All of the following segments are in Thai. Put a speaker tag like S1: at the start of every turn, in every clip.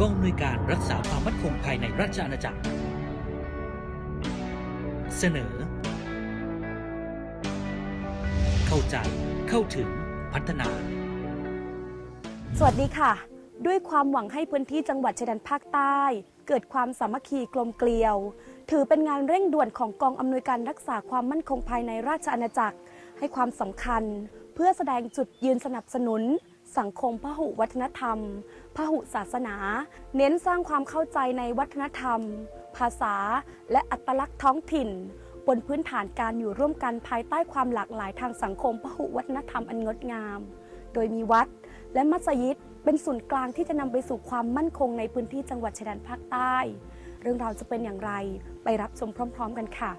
S1: กองอำนวยการรักษาความมั่นคงภายในราชอาณาจักร เสนอ เข้าใจเข้าถึงพัฒนา
S2: สวัสดีค่ะ ด้วยความหวังให้พื้นที่จังหวัดชายแดนภาคใต้ เกิดความสามัคคีกลมเกลียว ถือเป็นงานเร่งด่วนของกองอำนวยการรักษาความมั่นคงภายในราชอาณาจักร ให้ความสำคัญ เพื่อแสดงจุดยืนสนับสนุน สังคมพหุวัฒนธรรม พหุศาสนา เน้นสร้างความเข้าใจในวัฒนธรรม ภาษา และอัตลักษณ์ท้องถิ่น บนพื้นฐานการอยู่ร่วมกันภายใต้ความหลากหลายทางสังคมพหุวัฒนธรรมอันงดงาม โดยมีวัดและมัสยิดเป็นศูนย์กลางที่จะนำไปสู่ความมั่นคงในพื้นที่จังหวัดชายแดนภาคใต้ เรื่องราวจะเป็นอย่างไร ไปรับชมพร้อม ๆ กันค่ะ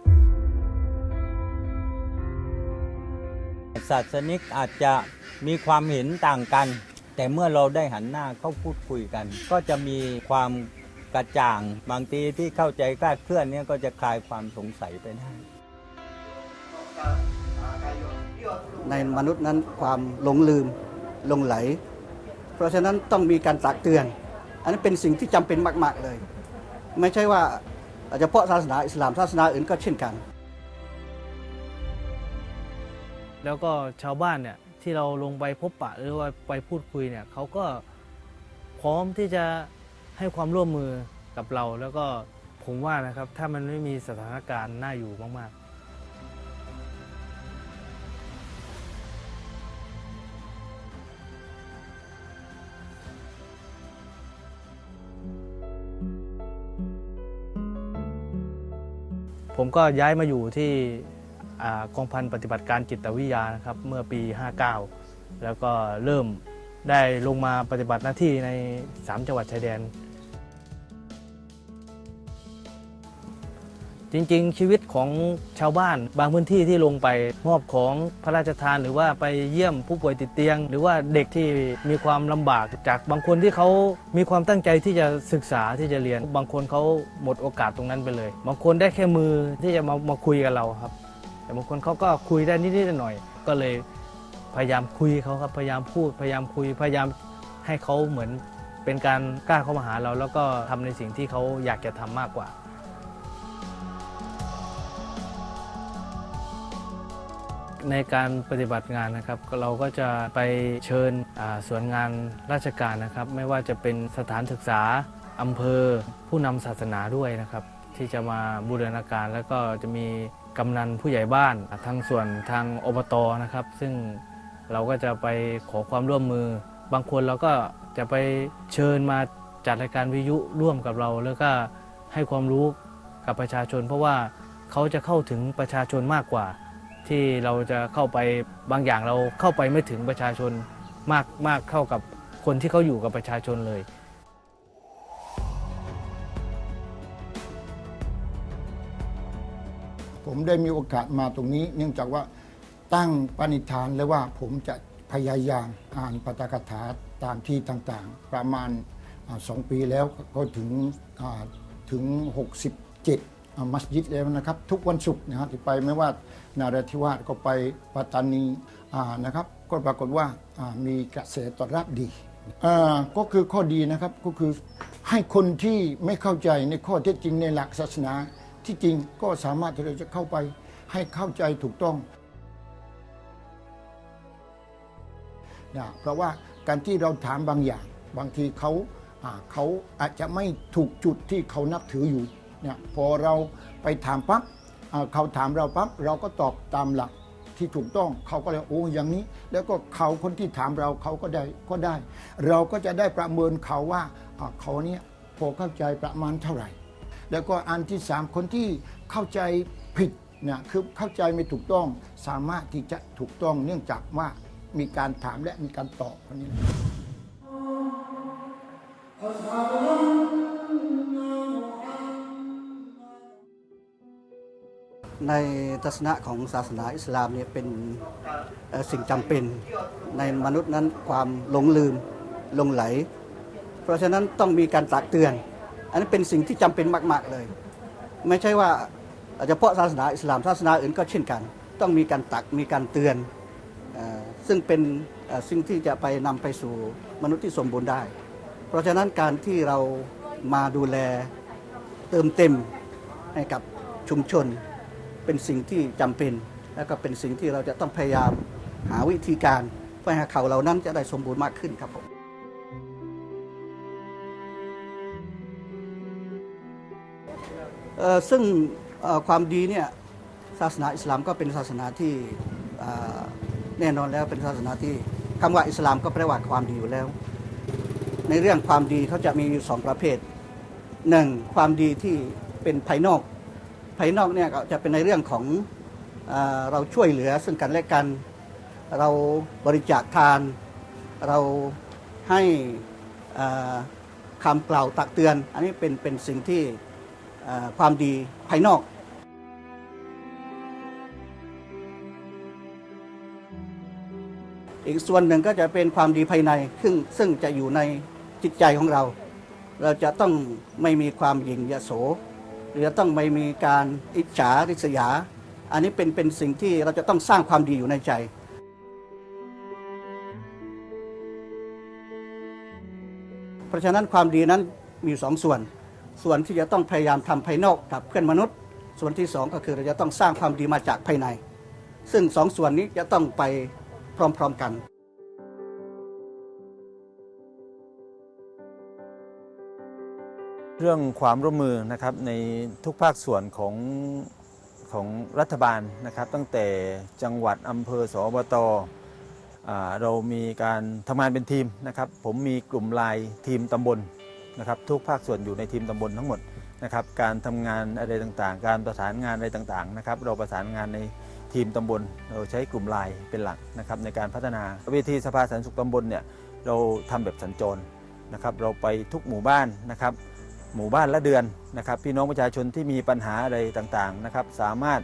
S3: ศาสนิกอาจจะมีความเห็นต่างกัน แต่เมื่อเราได้หันหน้าเข้าพูดคุยกัน ก็จะมีความกระจ่าง บางทีที่เข้าใจคลาดเคลื่อนเนี่ยก็จะคลายความสงสัยไปได้
S4: ในมนุษย์นั้นความหลงลืมหลงไหล เพราะฉะนั้นต้องมีการตักเตือน อันนั้นเป็นสิ่งที่จำเป็นมาก ๆเลย ไม่ใช่ว่าเฉพาะศาสนาอิสลามศาสนาอื่นก็เช่นกัน
S5: แล้วก็ชาวบ้านเนี่ยที่เราลงไปพบปะหรือว่าไปพูดคุยเนี่ยเขาก็พร้อมที่จะให้ความร่วมมือกับเรา แล้วก็ผมว่านะครับถ้ามันไม่มีสถานการณ์น่าอยู่มากๆผมก็ย้ายมาอยู่ที่ กองพันปฏิบัติการจิตวิทยานะครับเมื่อปี 59 แล้วก็เริ่มได้ลงมาปฏิบัติหน้าที่ใน 3 จังหวัดชายแดน จริงๆ ชีวิตของชาวบ้านบางพื้นที่ที่ลงไปมอบของพระราชทานหรือว่าไปเยี่ยมผู้ป่วยติดเตียง หรือว่าเด็กที่มีความลำบากจากบางคนที่เขามีความตั้งใจที่จะศึกษาที่จะเรียน บางคนเขาหมดโอกาสตรงนั้นไปเลย บางคนได้แค่มือที่จะมามาคุยกับเราครับ แต่บางคนเขาก็คุยได้นิดๆหน่อยๆก็เลยพยายามคุยเขาครับพยายามพูดพยายามคุยพยายามให้เขาเหมือนเป็นการกล้าเข้ามาหาเรา แล้วก็ทำในสิ่งที่เขาอยากจะทำมากกว่า ในการปฏิบัติงานนะครับเราก็จะไปเชิญส่วนงานราชการนะครับ ไม่ว่าจะเป็นสถานศึกษาอำเภอผู้นำศาสนาด้วยนะครับ ที่จะมาบูรณาการแล้วก็จะมี กำนันผู้ใหญ่บ้านทางส่วนทางอบตนะครับ ซึ่งเราก็จะไปขอความร่วมมือ บางคนเราก็จะไปเชิญมาจัดรายการวิทยุร่วมกับเรา แล้วก็ให้ความรู้กับประชาชน เพราะว่าเขาจะเข้าถึงประชาชนมากกว่า ที่เราจะเข้าไปบางอย่างเราเข้าไปไม่ถึงประชาชนมากมากเข้ากับคนที่เขาอยู่กับประชาชนเลย
S6: ผมได้มีโอกาสมาตรงนี้ เนื่องจากว่าตั้งปณิธานแล้วว่าผมจะพยายามอ่านปาฐกถาตามที่ต่างๆ ประมาณสองปีแล้วก็ถึงถึง 67 มัสยิดแล้วนะครับ ทุกวันศุกร์นะครับที่ไปไม่ว่านาราธิวาสก็ไปปัตตานีนะครับ ก็ปรากฏว่ามีกระแสตอบรับดีก็คือข้อดีนะครับก็คือให้คนที่ไม่เข้าใจในข้อเท็จจริงในหลักศาสนา ที่จริงก็สามารถที่เราจะเข้าไปให้เข้าใจถูกต้องนะเพราะว่าการที่เราถามบางอย่าง บางทีเขาเขาอาจจะไม่ถูกจุดที่เขานับถืออยู่เนี่ยพอเราไปถามปั๊บเขาถามเราปั๊บเราก็ตอบตามหลักที่ถูกต้องเขาก็เลยโอ้อย่างนี้ แล้วก็เขาคนที่ถามเราเขาก็ได้ก็ได้ เราก็จะได้ประเมินเขาว่าอ่าเขาเนี่ยพอเข้าใจประมาณเท่าไหร่ แล้วก็อันที่สามคนที่เข้าใจผิดเนี่ยคือเข้าใจไม่ถูกต้องสามารถที่จะถูกต้องเนื่องจากว่ามีการถามและมีการตอบคนนี้
S4: ในทัศนะของศาสนาอิสลามเนี่ยเป็นสิ่งจำเป็น ในมนุษย์นั้นความหลงลืมหลงไหล เพราะฉะนั้นต้องมีการตักเตือน อันนั้เป็นสิ่งที่จำเป็นมาก ๆ เลย ไม่ใช่ว่าเฉพาะศาสนาอิสลามศาสนาอื่นก็เช่นกัน ต้องมีการตักมีการเตือนอซึ่งเป็นสิ่งที่จะไปนำไปสู่มนุษย์ที่สมบูรณ์ได้ เพราะฉะนั้นการที่เรามาดูแลเติมเต็มให้กับชุมชน เป็นสิ่งที่จำเป็น และก็เป็นสิ่งที่เราจะต้องพยายามหาวิธีการเพื่อให้เขาเหล่านั้นจะได้สมบูรณ์มากขึ้นครับผม ซึ่งความดีเนี่ยศาสนาอิสลามก็เป็นศาสนาที่แน่นอนแล้วเป็นศาสนาที่คำว่าอิสลามก็แปลว่าความดีอยู่แล้ว ในเรื่องความดีเขาจะมีอยู่สองประเภทหนึ่งความดีที่เป็นภายนอก ภายนอกเนี่ยก็จะเป็นในเรื่องของเราช่วยเหลือซึ่งกันและกัน เราบริจาคทาน เราให้คำกล่าวตักเตือน อันนี้เป็นเป็นสิ่งที่ ความดีภายนอกอีกส่วนหนึ่งก็จะเป็นความดีภายใน ซึ่งซึ่งจะอยู่ในจิตใจของเรา เราจะต้องไม่มีความหยิ่งยโส หรือต้องไม่มีการอิจฉาริษยา อันนี้เป็นเป็นสิ่งที่เราจะต้องสร้างความดีอยู่ในใจ เพราะฉะนั้นความดีนั้นมีสองส่วน ส่วนที่จะต้องพยายามทำภายนอกกับเพื่อนมนุษย์ ส่วนที่สองก็คือเราจะต้องสร้างความดีมาจากภายใน ซึ่งสองส่วนนี้จะต้องไปพร้อมๆกัน
S3: เรื่องความร่วมมือนะครับในทุกภาคส่วนของของรัฐบาลนะครับ ตั้งแต่จังหวัดอำเภอสอบตเรามีการทำงานเป็นทีมนะครับ ผมมีกลุ่มลน์ทีมตำบล นะครับทุกภาคส่วนอยู่ในทีมตำบลทั้งหมดนะครับการทำงานอะไรต่างๆ การประสานงานอะไรต่างๆนะครับเราประสานงานในทีมตำบลเราใช้กลุ่มไลน์เป็นหลักนะครับในการพัฒนาเวทีสภาสันสุขตำบลเนี่ยเราทำแบบสัญจรนะครับเราไปทุกหมู่บ้านนะครับหมู่บ้านละเดือนนะครับพี่น้องประชาชนที่มีปัญหาอะไรต่างๆนะครับสามารถ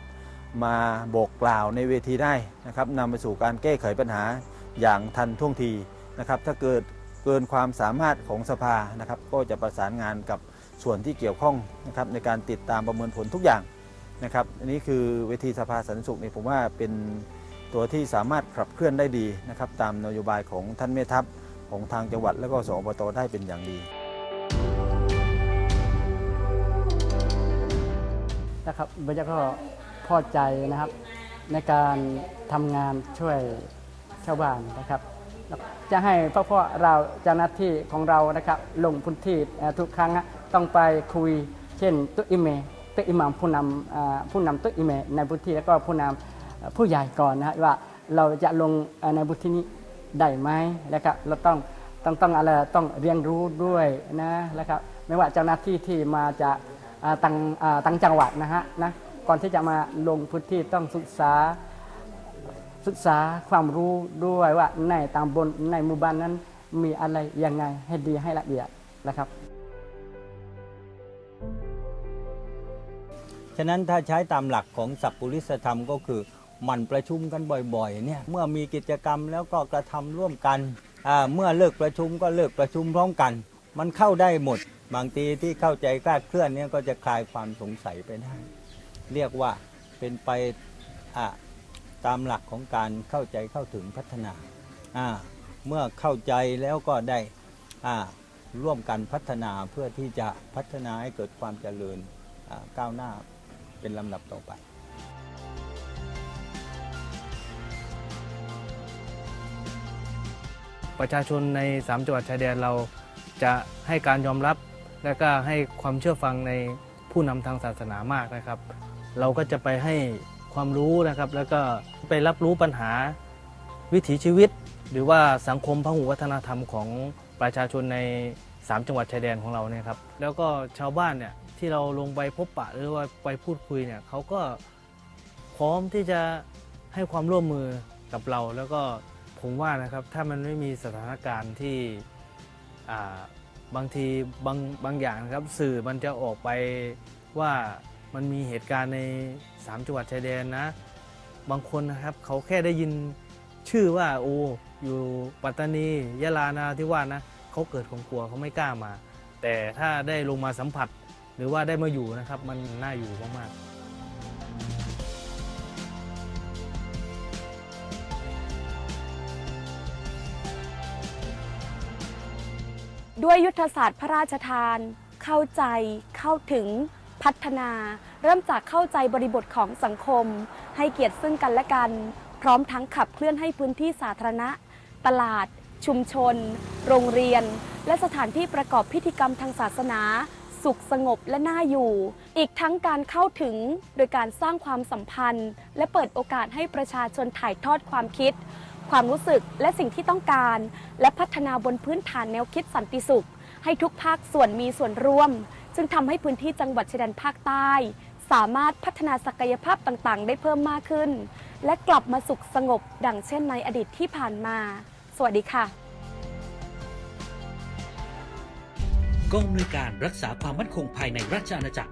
S3: มาบอกกล่าวในเวทีได้นะครับนำไปสู่การแก้ไขปัญหาอย่างทันท่วงทีนะครับถ้าเกิด เกินความสามารถของสภานะครับ ก็จะประสานงานกับส่วนที่เกี่ยวข้องนะครับในการติดตามประเมินผลทุกอย่างนะครับ อันนี้คือเวทีสภาสันสุขนี่ยผมว่าเป็นตัวที่สามารถขับเคลื่อนได้ดีนะครับ ตามนโยบายของท่านแม่ทัพของทางจังหวัดและก็สอบตได้เป็นอย่างดี
S7: นะครับบรรยากาพอใจนะครับในการทำงานช่วยชาวบ้านนะครับ จะให้พ่อพ่อเราเจ้าหน้าที่ของเรานะครับลงพื้นที่ทุกครั้งต้องไปคุยเช่นตัวอิเมตัวอิหมามผู้นำผู้นำตัวอิเมในพื้นที่แล้วก็ผู้นำผู้ใหญ่ก่อนนะว่าเราจะลงในพื้นที่นี้ได้ไหมนะครับเราต้องต้องต้องอะไรต้องเรียนรู้ด้วยนะนะครับไม่ว่าเจ้าหน้าที่ที่มาจากต่างต่างจังหวัดนะฮะนะก่อนที่จะมาลงพื้นที่ต้องศึกษา ศึกษาความรู้ด้วยว่าในตำบลในหมู่บ้านนั้นมีอะไรยังไงให้ดีให้ละเอียดนะครับ
S3: ฉะนั้นถ้าใช้ตามหลักของสัพพุริสธรรมก็คือหมั่นประชุมกันบ่อยๆเนี่ยเมื่อมีกิจกรรมแล้วก็กระทำร่วมกันเมื่อเลิกประชุมก็เลิกประชุมพร้อมกัน มันเข้าได้หมด บางทีที่เข้าใจคลาดเคลื่อนเนี่ยก็จะคลายความสงสัยไปได้ เรียกว่าเป็นไปอ่า ตามหลักของการเข้าใจเข้าถึงพัฒนา เมื่อเข้าใจแล้วก็ได้ร่วมกันพัฒนาเพื่อที่จะพัฒนาให้เกิดความเจริญก้าวหน้าเป็นลำดับต่อไป
S5: ประชาชนใน 3 จังหวัดชายแดนเราจะให้การยอมรับ และก็ให้ความเชื่อฟังในผู้นำทางศาสนามากนะครับ เราก็จะไปให้ ความรู้นะครับ แล้วก็ไปรับรู้ปัญหาวิถีชีวิต หรือว่าสังคมพหุวัฒนธรรมของประชาชนใน 3 จังหวัดชายแดนของเราเนี่ยครับแล้วก็ชาวบ้านเนี่ยที่เราลงไปพบปะหรือว่าไปพูดคุยเนี่ยเขาก็พร้อมที่จะให้ความร่วมมือกับเรา แล้วก็ผมว่านะครับถ้ามันไม่มีสถานการณ์ที่บางทีบางบางอย่างนะครับสื่อมันจะออกไปว่า มันมีเหตุการณ์ใน 3 จังหวัดชายแดนนะ บางคนนะครับเขาแค่ได้ยินชื่อว่าโอ้อยู่ปัตตานียะลานาทิวาสนะเขาเกิดความกลัวเขาไม่กล้ามา แต่ถ้าได้ลงมาสัมผัส หรือว่าได้มาอยู่นะครับ มันน่าอยู่มากๆ
S2: ด้วยยุทธศาสตร์พระราชทาน เข้าใจเข้าถึง พัฒนา เริ่มจากเข้าใจบริบทของสังคม ให้เกียรติซึ่งกันและกัน พร้อมทั้งขับเคลื่อนให้พื้นที่สาธารณะ ตลาด ชุมชน โรงเรียน และสถานที่ประกอบพิธีกรรมทางศาสนา สุขสงบและน่าอยู่ อีกทั้งการเข้าถึงโดยการสร้างความสัมพันธ์ และเปิดโอกาสให้ประชาชนถ่ายทอดความคิด ความรู้สึกและสิ่งที่ต้องการ และพัฒนาบนพื้นฐานแนวคิดสันติสุข ให้ทุกภาคส่วนมีส่วนร่วม ซึ่งทำให้พื้นที่จังหวัดชายแดนภาคใต้ สามารถพัฒนาศักยภาพต่างๆ ได้เพิ่มมากขึ้น และกลับมาสุขสงบ ดังเช่นในอดีตที่ผ่านมา สวัสดีค่ะ
S1: กองอำนวยการรักษาความมั่นคงภายในราชอาณาจักร